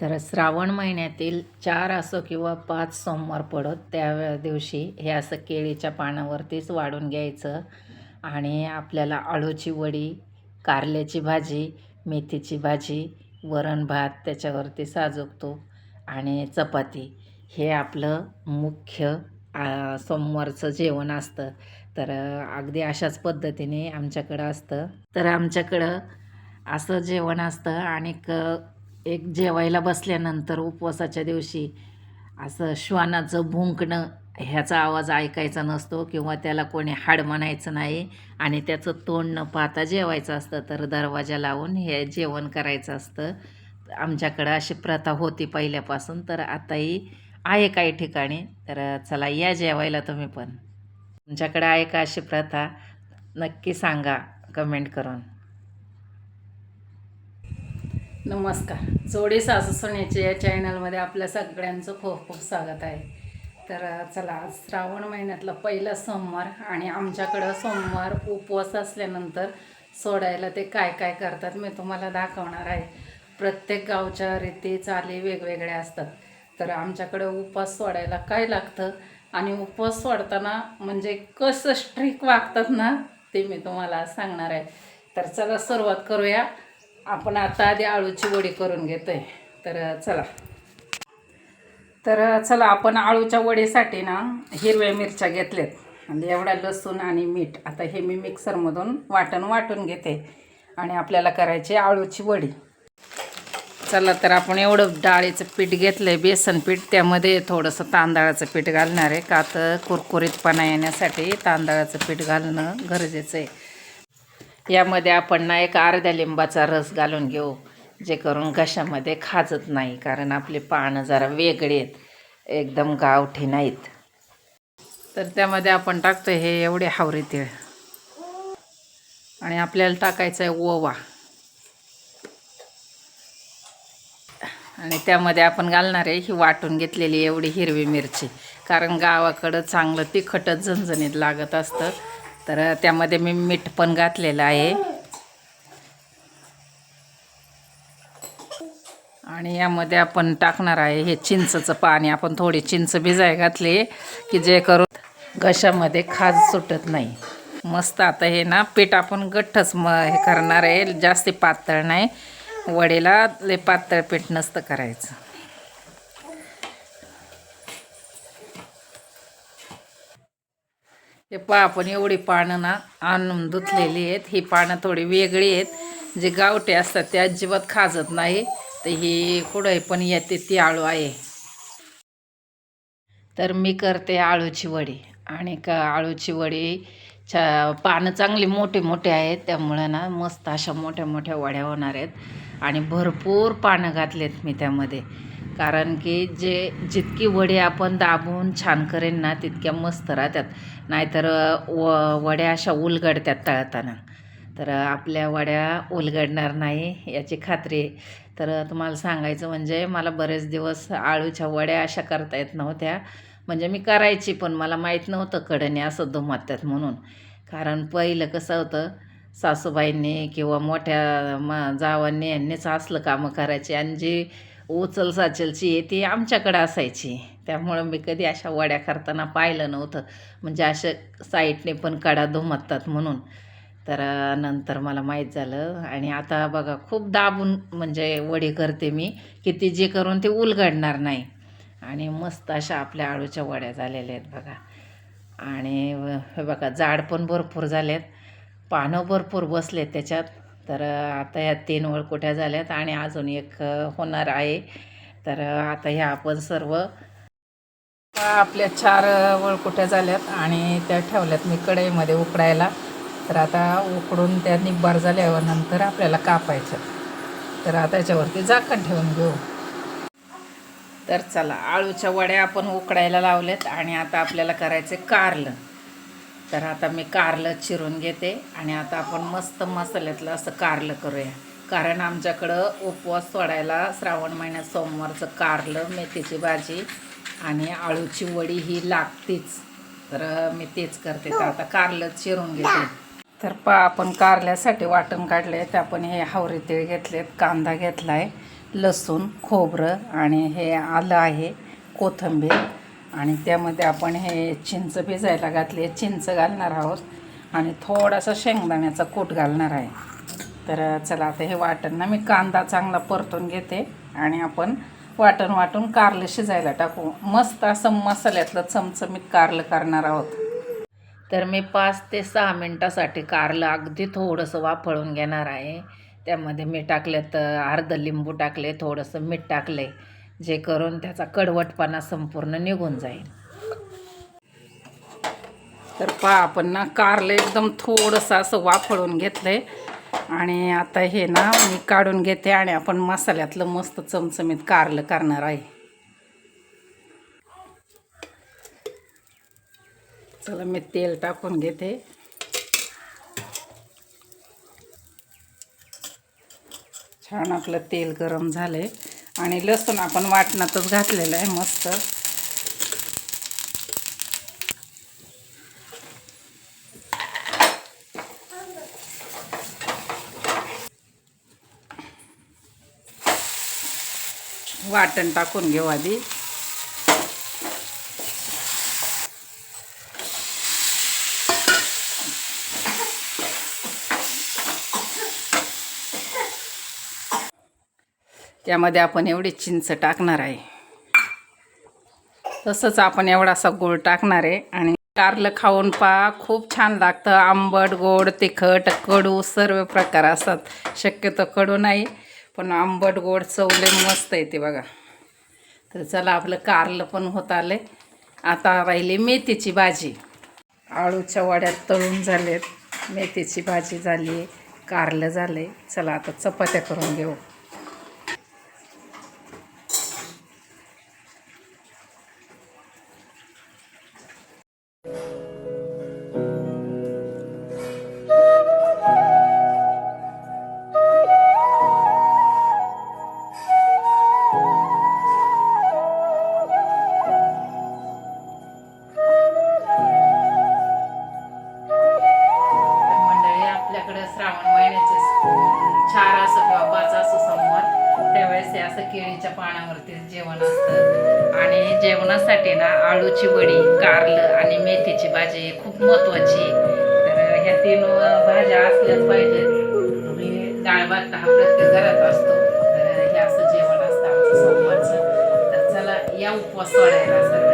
तर श्रावण महिन्यातील चार असो किंवा पाच सोमवार पडत त्या दिवशी हे असं केळीच्या पानावरतीच वाढून घ्यायचं आणि आपल्याला आळूची वडी कारल्याची भाजी मेथीची भाजी वरण भात त्याच्यावरती साजूक तूप आणि चपाती. हे आपलं मुख्य सोमवारचं जेवण असतं. तर अगदी अशाच पद्धतीने आमच्याकडं असतं. तर आमच्याकडं असं जेवण असतं आणि क एक जेवायला बसल्यानंतर उपवासाच्या दिवशी असं श्वानाचं भुंकणं ह्याचा आवाज ऐकायचा नसतो किंवा त्याला कोणी हाड म्हणायचं नाही आणि त्याचं तोंड न पाहता जेवायचं असतं तर दरवाजा लावून हे जेवण करायचं असतं. आमच्याकडं अशी प्रथा होती पहिल्यापासून तर आताही आहे काही ठिकाणी. तर चला या जेवायला तुम्ही पण. तुमच्याकडे आहे का अशी प्रथा? नक्की सांगा कमेंट करून. नमस्कार. जोडी सासू सोन्याच्या या चॅनलमध्ये आपल्या सगळ्यांचं खूप खूप स्वागत आहे. तर चला आज श्रावण महिन्यातला पहिला सोमवार आणि आमच्याकडं सोमवार उपवास असल्यानंतर सोडायला ते काय काय करतात मी तुम्हाला दाखवणार आहे. प्रत्येक गावच्या रीती चाली वेगवेगळ्या असतात. तर आमच्याकडं उपवास सोडायला काय लागतं आणि उपवास सोडताना म्हणजे कसं स्ट्रिक वागतात ना ते मी तुम्हाला सांगणार आहे. तर चला सुरुवात करूया. आपण आता आधी आळूची वडी करून घेतो आहे तर चला. तर चला आपण आळूच्या वडीसाठी ना हिरव्या मिरच्या घेतल्यात. आणि एवढा लसूण आणि मीठ. आता हे मी मिक्सरमधून वाटण वाटून घेते. आणि आपल्याला करायची आळूची वडी. चला तर आपण एवढं डाळीचं पीठ घेतलं आहे बेसन पीठ. त्यामध्ये थोडंसं तांदळाचं पीठ घालणार आहे. का तर कुरकुरीतपणा येण्यासाठी तांदळाचं पीठ घालणं गरजेचं आहे. यामध्ये आपण ना एक अर्ध्या लिंबाचा रस घालून घेऊ जे करून घशामध्ये खाजत नाही कारण आपले पानं जरा वेगळे आहेत एकदम गावठी नाहीत. तर त्यामध्ये आपण टाकतो हे एवढे हावरी तीळ. आणि आपल्याला टाकायचं आहे ओवा. आणि त्यामध्ये आपण घालणार आहे ही वाटून घेतलेली एवढी हिरवी मिरची. कारण गावाकडं चांगलं तिखटच झणझणीत लागत असतं. तर त्यामध्ये मी मीठ पण घातलेलं आहे. आणि यामध्ये आपण टाकणार आहे हे चिंचचं पाणी. आपण थोडी चिंच भिजाय घातली की जे करून घशामध्ये खाज सुटत नाही. मस्त आता हे ना पीठ आपण गठ्ठच म हे करणार आहे. जास्ती पातळ नाही. वडेला लय पातळ पीठ नसतं करायचं. ते पा आपण एवढी पानं ना आणून धुतलेली आहेत. ही पानं थोडी वेगळी आहेत. जे गावटे असतात ते अजिबात खाजत नाही. तर ही कुठंही पण येते ती आळू आहे. तर मी करते आळूची वडी. आणि का आळूची वडी छा पानं चांगली मोठे मोठे आहेत. त्यामुळे ना मस्त अशा मोठ्या मोठ्या वड्या होणार आहेत. आणि भरपूर पानं घातलेत मी त्यामध्ये. कारण की जे जितकी वडी आपण दाबून छान करेन ना तितक्या मस्त राहतात. नाहीतर व वड्या अशा उलगडतात तळताना. तर आपल्या वड्या उलगडणार नाही याची खात्री आहे. तर तुम्हाला सांगायचं म्हणजे मला बरेच दिवस आळूच्या वड्या अशा करता येत नव्हत्या. म्हणजे मी करायची पण मला माहीत नव्हतं कडणे असं दुमत्यात म्हणून. कारण पहिलं कसं होतं सासूबाईंनी किंवा मोठ्या मा जावांनी यांनीच असलं कामं करायची. आणि जी उचल साचलची आहे ती आमच्याकडं असायची. त्यामुळं मी कधी अशा वड्या करताना पाहिलं नव्हतं. म्हणजे अशा साईडने पण कडा दुमततात म्हणून. तर नंतर मला माहीत झालं आणि आता बघा खूप दाबून म्हणजे वडी करते मी की ती जे करून ते उलगडणार नाही. आणि मस्त अशा आपल्या आळूच्या वड्या झालेल्या आहेत बघा. आणि हे बघा जाड पण भरपूर झालेत. पानं भरपूर बसलेत त्याच्यात. तर आता ह्या तीन वळकुट्या झाल्यात आणि अजून एक होणार आहे. तर आता ह्या आपण सर्व आपल्या चार वळकुट्या झाल्यात आणि त्या ठेवल्यात मी कढईमध्ये उकडायला. तर आता उकडून त्या निब्बार झाल्यावर नंतर आपल्याला कापायचं. तर आता याच्यावरती झाकण ठेवून घेऊ. तर चला आळूच्या वड्या आपण उकडायला लावल्यात आणि आता आपल्याला करायचे कारलं. तर आता मी कारलं चिरून घेते आणि आता आपण मस्त मसाल्यातलं असं कारलं करूया. कारण आमच्याकडं उपवास सोडायला श्रावण महिन्यात सोमवारचं कारलं मेथीची भाजी आणि आळूची वडी ही लागतीच. तर मी तेच करते. तर आता कारलं चिरून घेते. तर पा आपण कारल्यासाठी वाटण काढले तर आपण हे हावरे तीळ घेतलेत कांदा घेतला आहे लसूण खोबरं आणि हे आलं आहे कोथिंबीर. आणि त्यामध्ये आपण हे चिंच भिजायला घातली चिंच घालणार आहोत. आणि थोडासा शेंगदाण्याचा कूट घालणार आहे. तर चला आता हे वाटण ना मी कांदा चांगला परतून घेते आणि आपण वाटण वाटून कारलं शिजायला टाकू. मस्त असं मसाल्यातलं चमचमीत कारलं करणार आहोत. तर मी पाच ते सहा मिनटासाठी कारलं अगदी थोडंसं वाफळून घेणार आहे. त्यामध्ये मी टाकलं तर अर्ध लिंबू टाकले थोडंसं मीठ टाकले. जे करून त्याचा कडवटपणा संपूर्ण निघून जाईल. तर पहा आपण ना कारलं एकदम थोडंसं असं वाफळून घेतलं आहे आणि आता हे ना मी काढून घेते आणि आपण मसाल्यातलं मस्त चमचमीत कारलं करणार आहे. चला मी तेल टाकून घेते. छान आपलं तेल गरम झालं आहे आणि लसूण आपण वाटणातच घातलेलं आहे मस्त. वाटण टाकून घेऊ आधी. त्यामध्ये आपण एवढी चिंच टाकणार आहे. तसंच आपण एवढासा गोड टाकणार आहे आणि कारलं खाऊन पा खूप छान लागतं. आंबट गोड तिखट कडू सर्व प्रकार असतात. शक्यतो कडू नाही पण आंबट गोड चवले मस्त येते बघा. तर चला आपलं कारलं पण होत आलं आता राहिली मेथीची भाजी. आळूच्या वाड्यात तळून झालेत. मेथीची भाजी झाली आहे कारलं झालं आहे चला आता चपात्या करून घेऊ. आमच्याकडं श्रावण महिन्याचे चार असं किंवा पाच असं सोमवार त्यावेळेस हे असं केळीच्या पानावरती जेवण असतं. आणि जेवणासाठी ना आळूची वडी कारलं आणि मेथीची भाजी खूप महत्त्वाची तर ह्या तीन भाज्या असल्याच पाहिजेत. मी डाळ भात हा प्रत्येक घरात असतो. तर हे असं जेवण असतं आमचं सोमवारचं. तर चला या उपवास सोडायला सर